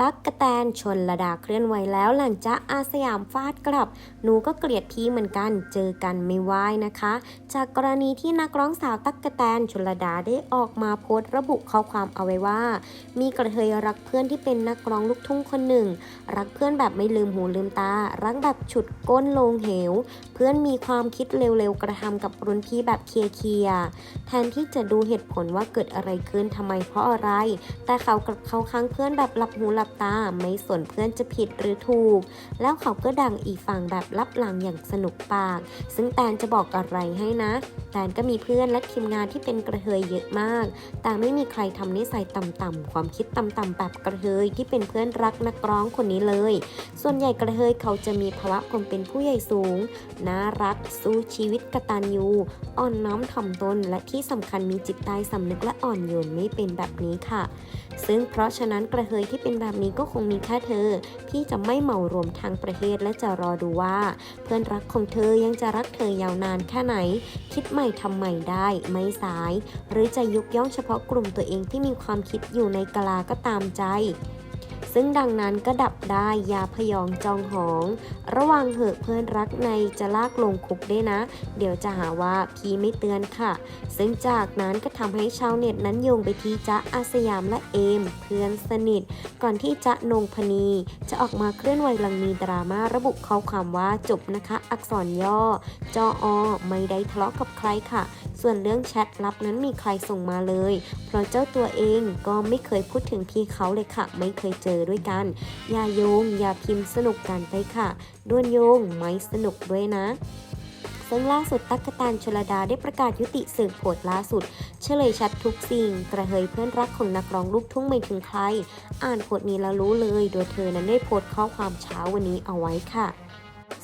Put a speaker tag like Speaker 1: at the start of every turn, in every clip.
Speaker 1: ตั๊กกะแตนชนระดาเคลื่อนไหวแล้วหลังจากอาสยามฟาดกลับ หนูก็เกลียดพี่เหมือนกันเจอกันไม่ไหวนะคะ จากกรณีที่นักร้องสาวตั๊กกะแตนชนระดาได้ออกมาโพสต์ระบุข้อความเอาไว้ว่า มีกระเทยรักเพื่อนที่เป็นนักร้องลูกทุ่งคนหนึ่ง รักเพื่อนแบบไม่ลืมหูลืมตา รักแบบฉุดก้นลงเหว เพื่อนมีความคิดเร็วๆกระทำกับรุ่นพี่แบบเคลียร์ๆแทนที่จะดูเหตุผลว่าเกิดอะไรขึ้นทำไมเพราะอะไร แต่เขากลับเข้าข้างเพื่อนแบบหลับหูหลับตาไม่สนเพื่อนจะผิดหรือถูก แล้วเขาก็ดังอีกฝั่งแบบลับหลังอย่างสนุกปาก ซึ่งแตนจะบอกอะไรให้นะ แตนก็มีเพื่อนและทีมงานที่เป็นกระเทยเยอะมาก แต่ไม่มีใครทำนิสัยต่ำๆความคิดต่ำๆแบบกระเทยที่เป็นเพื่อนรักนักร้องคนนี้เลย ส่วนใหญ่กระเทยเขาจะมีภาวะความเป็นผู้ใหญ่สูง น่ารัก สู้ชีวิตกระตัญญูอ่อนน้อมถ่อมตนและที่สำคัญมีจิตใต้สำนึกและอ่อนโยนไม่เป็นแบบนี้ค่ะ ซึ่งเพราะฉะนั้นกระเทยที่เป็นแบบนี้ก็คงมีแค่เธอ พี่จะไม่เหมารวมทางประเทศและจะรอดูว่า เพื่อนรักของเธอยังจะรักเธอยาวนานแค่ไหน คิดใหม่ทำใหม่ได้ไม่สาย หรือจะยุกย่องเฉพาะกลุ่มตัวเองที่มีความคิดอยู่ในกลาก็ตามใจ ซึ่งดังนั้นก็ดับได้ยาพยองจองหอง ระวังเหอะเพื่อนรักในจะลากลงคุกได้นะ เดี๋ยวจะหาว่าพี่ไม่เตือนค่ะ ซึ่งจากนั้นก็ทำให้ชาวเน็ตนั้นโยงไปที่จ๊ะอาสยามและเอม เพื่อนสนิท ก่อนที่จ๊ะนงพนี จะออกมาเคลื่อนไหวหลังมีดราม่าระบุข้อความว่าจบนะคะ อักษรย่อจออไม่ได้ทะเลาะกับใครค่ะ ส่วนเรื่องแชทลับนั้นมีใครส่งมาเลย เพราะเจ้าตัวเองก็ไม่เคยพูดถึงพี่เขาเลยค่ะ ไม่เคยเจอด้วยกัน อย่าโยง อย่าพิมพ์สนุกกันไปค่ะ ด้วนโยงไม่สนุกด้วยนะซึ่งล่าสุดตั๊กกะแตนชลดาได้ประกาศยุติสืบโพสต์ล่าสุด เฉลยชัดทุกสิ่ง กระเทยเพื่อนรักของนักร้องลูกทุ่งไม่ถึงใคร อ่านโพสต์นี้แล้วรู้เลย โดยเธอนั้นได้โพสต์ข้อความเช้าวันนี้เอาไว้ค่ะ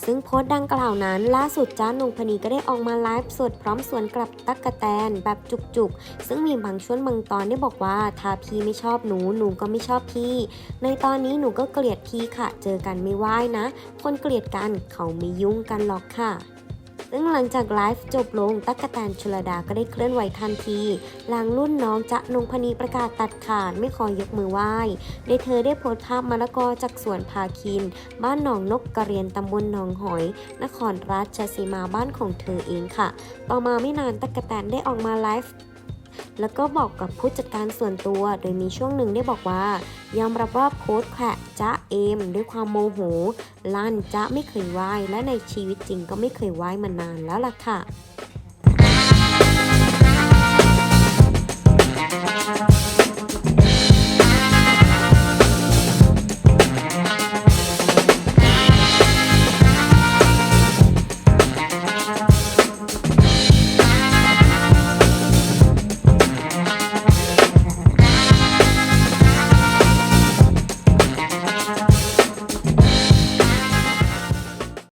Speaker 1: ซึ่งโพสต์ดังกล่าวนั้นล่าสุดจ้านงพนีก็ได้ออกมาไลฟ์สดพร้อมสวนกลับตักกะแตนแบบจุกๆ ซึ่งมีบางช่วงบางตอนได้บอกว่า ถ้าพี่ไม่ชอบหนูหนูก็ไม่ชอบพี่ ในตอนนี้หนูก็เกลียดพี่ค่ะ เจอกันไม่ไหวนะ คนเกลียดกันเขาไม่ยุ่งกันหรอกค่ะ ซึ่งหลังจากไลฟ์จบลง ตั๊กกะแตนชลดาก็ได้เคลื่อนไหวทันที หลังรุ่นน้องจะนงพนีประกาศตัดขาดไม่ขอยกมือไหว้โดยเธอได้โพสต์ภาพมะละกอจากสวนพาคิน บ้านหนองนกกระเรียนตำบลหนองหอย นครราชสีมาบ้านของเธอเองค่ะ ต่อมาไม่นานตั๊กกะแตนได้ออกมาไลฟ์ แล้วก็บอกกับผู้จัดการส่วนตัว โดยมีช่วงหนึ่งได้บอกว่า ยอมรับว่าโพสต์แขะจ้าเอม ด้วยความโมโห ลั่นจ้าไม่เคยไหว้และในชีวิตจริงก็ไม่เคยไหว้มานานแล้วล่ะค่ะ